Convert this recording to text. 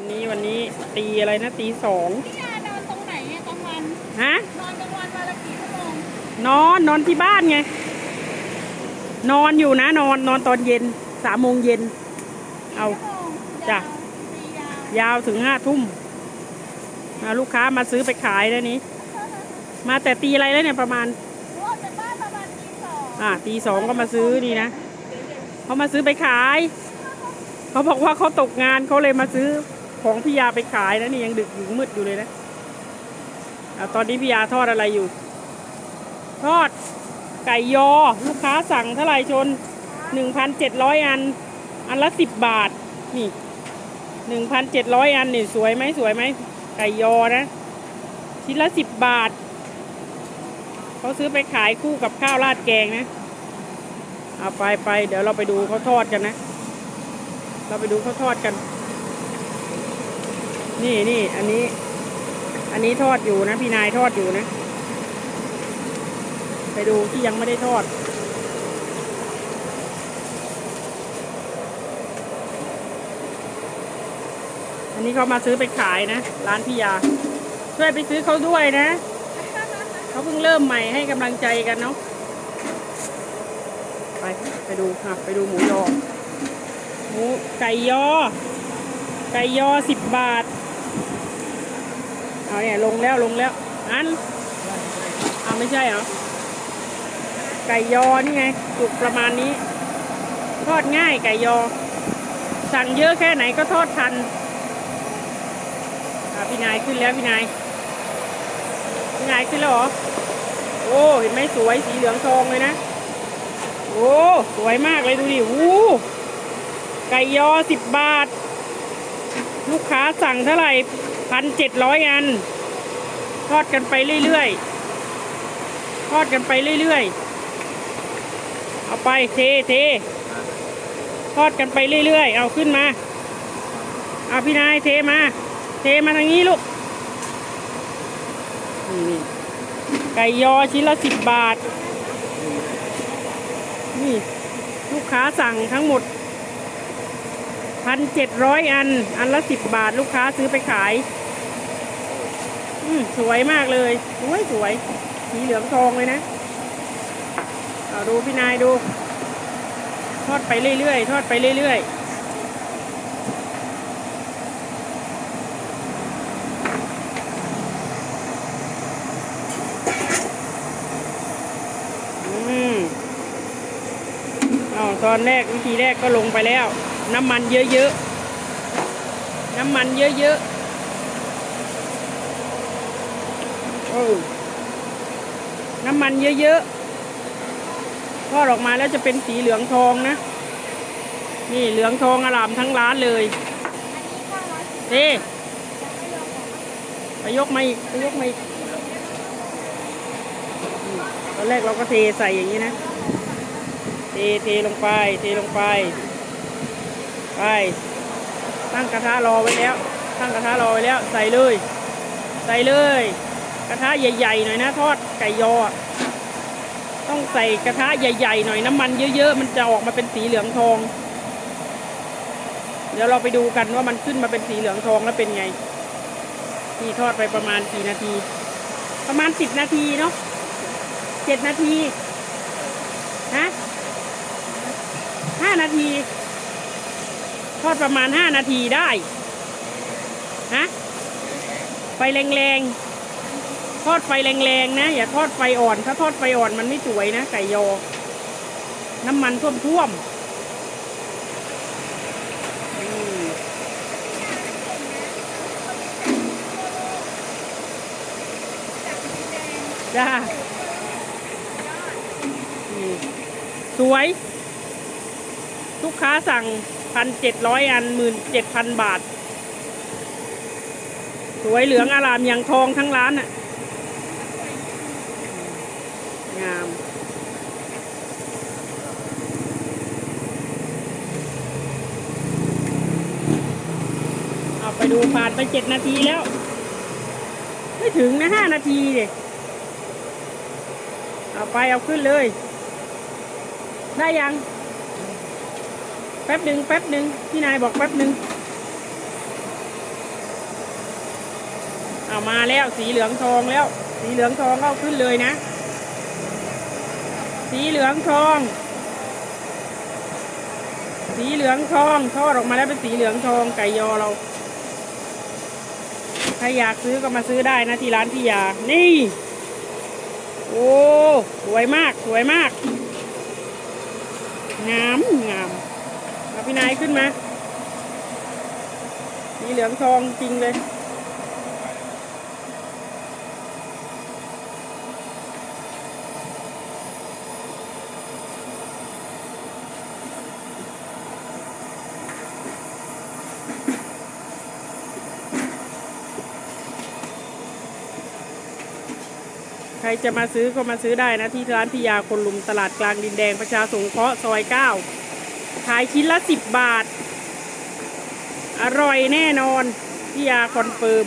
วันนี้วันนี้ตีอะไรนะตีสองพี่ยานอนตรงไหนเนี่ยกลางวัน ฮะ นอนกลางวันวันละกี่ชั่วโมงนอนนอนที่บ้านไง นอนอยู่นะนอนนอนตอนเย็นสามโมงเย็น เอา ชั่วโมงจ้ะ ยาวตียาวยาวถึงห้าทุ่มอ่าลูกค้ามาซื้อไปขายแล้วนี้ มาแต่ตีอะไรแล้วเนี่ยประมาณ รอดจากบ้านประมาณตีสองอ่าตีสองก็มาซื้อนี่นะเขามาซื้อไปขาย เขาบอกว่าเขาตกงานเขาเลยมาซื้อ ของพี่ยาไปขายนะนี่ยังดึกอยู่มืดอยู่เลยนะอตอนนี้พี่ยาทอดอะไรอยู่ ทอดไก่ยอ ลูกค้าสั่งเท่าไหร่ชนหนึ่งพันเจ็ดร้อยอัน อันละสิบบาท นี่หนึ่งพันเจ็ดร้อยอันนี่สวยไหมสวยไหมไก่ยอนะ ชิ้นละสิบบาท เขาซื้อไปขายคู่กับข้าวราดแกงนะเอาไปไปเดี๋ยวเราไปดูเขาทอดกันนะ เราไปดูเขาทอดกัน นี่นี่อันนี้ อันนี้ทอดอยู่นะ พี่นายทอดอยู่นะ ไปดูที่ยังไม่ได้ทอด อันนี้เขามาซื้อไปขายนะ ร้านพี่ยา ช่วยไปซื้อเขาด้วยนะ เขาเพิ่งเริ่มใหม่ให้กำลังใจกันเนาะไปไปดูค่ะไปดูหมูยอหมูไก่ยอ ไก่ยอสิบบาท เอาเนี่ยลงแล้วลงแล้วอันเอาไม่ใช่เหรอไก่ยอนี่ไงจุกประมาณนี้ ทอดง่ายไก่ยอ สั่งเยอะแค่ไหนก็ทอดทันพี่นายขึ้นแล้วพี่นายพี่นายขึ้นแล้วเหรอโอ้เห็นไหมสวยสีเหลืองทองเลยนะโอ้สวยมากเลยดูดิวู้ไก่ยอสิบบาท ลูกค้าสั่งเท่าไหร่ พันเจ็ดร้อยอัน ทอดกันไปเรื่อยๆ ทอดกันไปเรื่อยๆ เอาไปเทเททอดกันไปเรื่อยๆ เอาขึ้นมา เอาพี่นายเทมา เทมาทางนี้ลูก ไก่ยอชิ้นละสิบบาท นี่ ลูกค้าสั่งทั้งหมด พันเจ็ดร้อยอัน อันละสิบบาทลูกค้าซื้อไปขาย อืมสวยมากเลยสวยสวยสีเหลืองทองเลยนะเอาดูพี่นายดู ทอดไปเรื่อยๆ ทอดไปเรื่อยๆอืมเอตอนแรกวิธีแรกก็ลงไปแล้ว น้ำมันเยอะๆ น้ำมันเยอะๆเออน้ำมันเยอะๆทอดออกมาแล้วจะเป็นสีเหลืองทองนะ นี่เหลืองทองอลามทั้งร้านเลยเด้ไปยกมาอีกไปยกมาอีกอืมตอนแรกเราก็เทใส่อย่างนี้นะ เท เทลงไป เทลงไป ไป ตั้งกระทะรอไว้แล้ว ตั้งกระทะรอไว้แล้ว ใส่เลย ใส่เลย กระทะใหญ่ๆหน่อยนะ ทอดไก่ยอ ต้องใส่กระทะใหญ่ๆหน่อยน้ำมันเยอะๆ มันจะออกมาเป็นสีเหลืองทอง เดี๋ยวเราไปดูกันว่ามันขึ้นมาเป็นสีเหลืองทองแล้วเป็นไง นี่ทอดไปประมาณกี่นาที ประมาณสิบนาทีเนาะเจ็ดนาที ฮะห้านาที ทอดประมาณห้านาทีได้ฮะไฟแรงๆ ทอดไฟแรงๆนะ อย่าทอดไฟอ่อน ถ้าทอดไฟอ่อนมันไม่สวยนะ ไก่ยอ น้ำมันท่วมๆจ้าสวย ลูกค้าสั่ง พันเจ็ดร้อยอันหมื่นเจ็ดพันบาท สวยเหลืองอารามอย่างทองทั้งร้านน่ะ งาม เอาไปดูผ่านไปเจ็ดนาทีแล้ว ไม่ถึงนะห้านาทีเด็เอาไปเอาขึ้นเลย ได้ยัง แป๊บหนึ่งแป๊บหนึ่งพี่นายบอกแป๊บหนึ่งเอามาแล้วสีเหลืองทองแล้ว สีเหลืองทองก็ขึ้นเลยนะ สีเหลืองทอง สีเหลืองทองทอดออกมาแล้วเป็นสีเหลืองทองไก่ยอเราถ้าอยากซื้อก็มาซื้อได้นะที่ร้านพี่ยา นี่ โอ้สวยมากสวยมากงามงาม เอาพี่นายขึ้นมาสีเหลืองทองจริงเลย ใครจะมาซื้อก็มาซื้อได้นะ ที่ร้านพิยาคนลุมตลาดกลางดินแดงประชาสงเคราะห์ซอยเก้า ขายชิ้นละสิบบาท อร่อยแน่นอนพิยาคอนเฟิร์ม